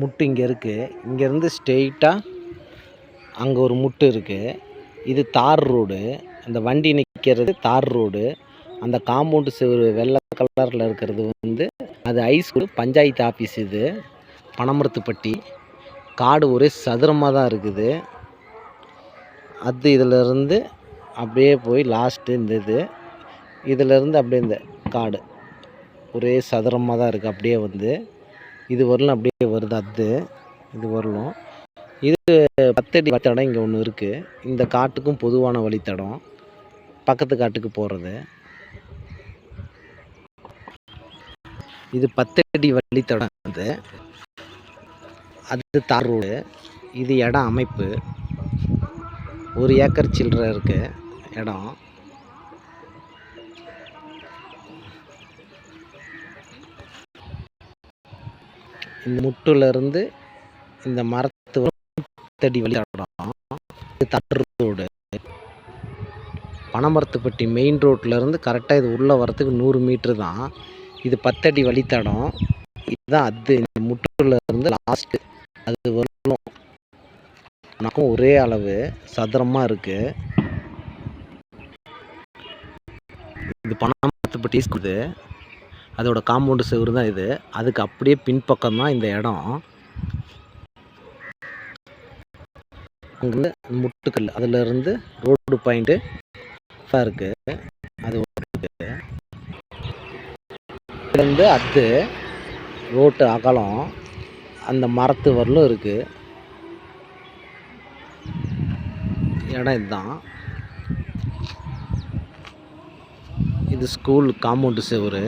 முட்டு இங்கே இருக்குது இங்கேருந்து ஸ்ட்ரெயிட்டாக அங்கே ஒரு முட்டு இருக்குது இது தார் ரோடு. அந்த வண்டி நிற்கிறது தார் ரோடு. அந்த காம்பவுண்டு செவரு வெள்ளை கலரில் இருக்கிறது வந்து அது ஹைஸ்கூல் பஞ்சாயத்து ஆஃபீஸ் இது. பனமரத்துப்பட்டி. காடு ஒரே சதுரமாக தான் இருக்குது. அது இதிலருந்து அப்படியே போய் லாஸ்ட்டு இந்த இது. இதிலருந்து அப்படியே இந்த காடு. ஒரே சதுரமாக தான் இருக்குது அப்படியே வந்து இது வரலும் அப்படியே வருது அது. இது வரலும். இது பத்தடி வழித்தடம் இங்கே ஒன்று இருக்குது இந்த காட்டுக்கும் பொதுவான வழித்தடம். பக்கத்து காட்டுக்கு போகிறது இது பத்தடி வழித்தடம் அது. அது தார் ரோடு. இது இடம் அமைப்பு. ஒரு ஏக்கர் சில்லற இருக்குது இடம். இந்த முட்டுலேருந்து இந்த மரத்து தடி வழித்தடம் இது தார் ரோடு. பனமரத்துப்பட்டி மெயின் ரோட்லேருந்து கரெக்டாக இது உள்ளே வரத்துக்கு நூறு மீட்ரு தான். இது பத்தடி வழித்தடம். இதுதான் அது. இந்த முட்டுலேருந்து லாஸ்ட்டு அது வரலும் நமக்கும் ஒரே அளவு. சதுரமாக இருக்குது இது பனமரத்துப்பட்டி ஸ்கூல் அதோட காம்பவுண்டு செவரு தான் இது. அதுக்கு அப்படியே பின்பக்கம் தான் இந்த இடம். அங்கேருந்து முட்டுக்கல் அதிலிருந்து ரோடு பாயிண்ட்டு இருக்குது அது இருக்குது இதுலேருந்து அத்து ரோட்டு அகலம் அந்த மரத்து வரலும் இருக்குது இடம் இதுதான். இது ஸ்கூல் காம்பவுண்டு செவரு